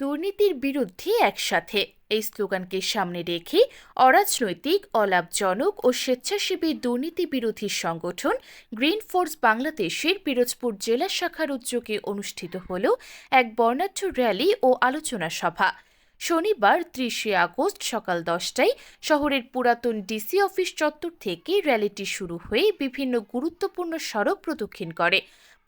দুর্নীতির বিরুদ্ধে একসাথে। এই স্লোগানকে সামনে রেখে অরাজনৈতিক, অলাভজনক ও স্বেচ্ছাসেবী দুর্নীতি বিরোধী সংগঠন গ্রিন ফোর্স বাংলাদেশের পিরোজপুর জেলা শাখার উদ্যোগে অনুষ্ঠিত হল এক বর্ণাঢ্য র্যালি ও আলোচনা সভা। শনিবার ত্রিশে আগস্ট সকাল দশটায় শহরের পুরাতন ডিসি অফিস চত্বর থেকে র্যালিটি শুরু হয়ে বিভিন্ন গুরুত্বপূর্ণ সড়ক প্রদক্ষিণ করে।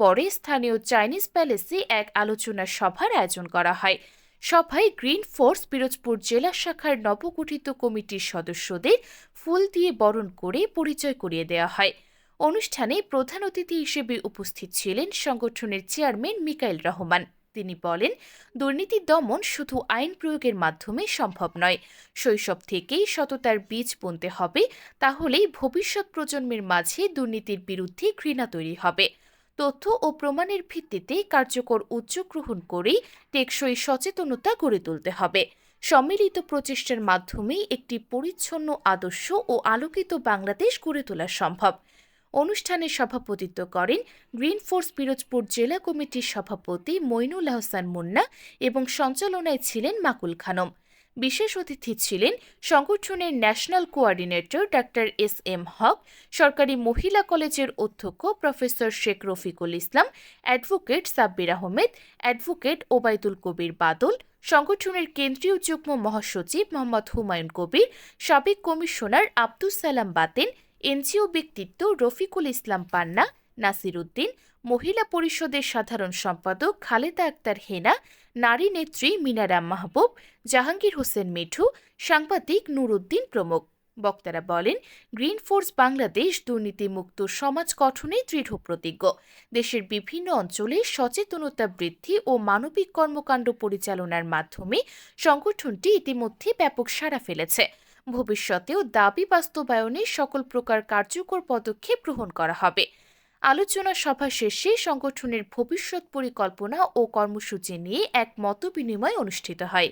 পরে স্থানীয় চাইনিজ প্যালেসে এক আলোচনা সভার আয়োজন করা হয়। সভায় গ্রিন ফোর্স পিরোজপুর জেলা শাখার নবগঠিত কমিটির সদস্যদের ফুল দিয়ে বরণ করে পরিচয় করিয়ে দেওয়া হয়। অনুষ্ঠানে প্রধান অতিথি হিসেবে উপস্থিত ছিলেন সংগঠনের চেয়ারম্যান মিকাইল রহমান। তিনি বলেন, দুর্নীতি দমন শুধু আইন প্রয়োগের মাধ্যমে সম্ভব নয়। শৈশব থেকেই সততার বীজ বুনতে হবে, তাহলেই ভবিষ্যৎ প্রজন্মের মাঝে দুর্নীতির বিরুদ্ধে ঘৃণা তৈরি হবে। তথ্য ও প্রমাণের ভিত্তিতে কার্যকর উদ্যোগ গ্রহণ করেই টেকসই সচেতনতা গড়ে তুলতে হবে। সম্মিলিত প্রচেষ্টার মাধ্যমেই একটি পরিচ্ছন্ন, আদর্শ ও আলোকিত বাংলাদেশ গড়ে তোলা সম্ভব। অনুষ্ঠানে সভাপতিত্ব করেন গ্রিন ফোর্স পিরোজপুর জেলা কমিটির সভাপতি মইনুল আহসান মুন্না এবং সঞ্চালনায় ছিলেন মাকুল খানম। বিশেষ অতিথি ছিলেন সংগঠনের ন্যাশনাল কোঅর্ডিনেটর ডাক্তার এস এম হক, সরকারি মহিলা কলেজের অধ্যক্ষ professor Sheikh Rafiqul Islam, advocate Sabbir Ahmed, advocate Obaidul Kabir Badal, সংগঠনের কেন্দ্রীয় যুগ্ম মহাসচিব মোহাম্মদ হুমায়ুন কবির, সাবেক কমিশনার আব্দুস সালাম বাতেন, এনজিও ব্যক্তিত্ব রফিকুল ইসলাম পান্না নাসির উদ্দিন মহিলা পরিষদের সাধারণ সম্পাদক খালেদা আক্তার হেনা, নারী নেত্রী মিনারাম মাহবুব, জাহাঙ্গীর হোসেন মিঠু, সাংবাদিক নুরুদ্দিন প্রমুখ। বক্তারা বলেন, গ্রিন ফোর্স বাংলাদেশ দুর্নীতিমুক্ত সমাজ গঠনে দৃঢ় প্রতিজ্ঞ। দেশের বিভিন্ন অঞ্চলে সচেতনতা বৃদ্ধি ও মানবিক কর্মকাণ্ড পরিচালনার মাধ্যমে সংগঠনটি ইতিমধ্যে ব্যাপক সাড়া ফেলেছে। ভবিষ্যতেও দাবি বাস্তবায়নে সকল প্রকার কার্যকর পদক্ষেপ গ্রহণ করা হবে। আলোচনা সভা শেষে সংগঠনের ভবিষ্যৎ পরিকল্পনা ও কর্মসূচি নিয়ে এক মতবিনিময় অনুষ্ঠিত হয়।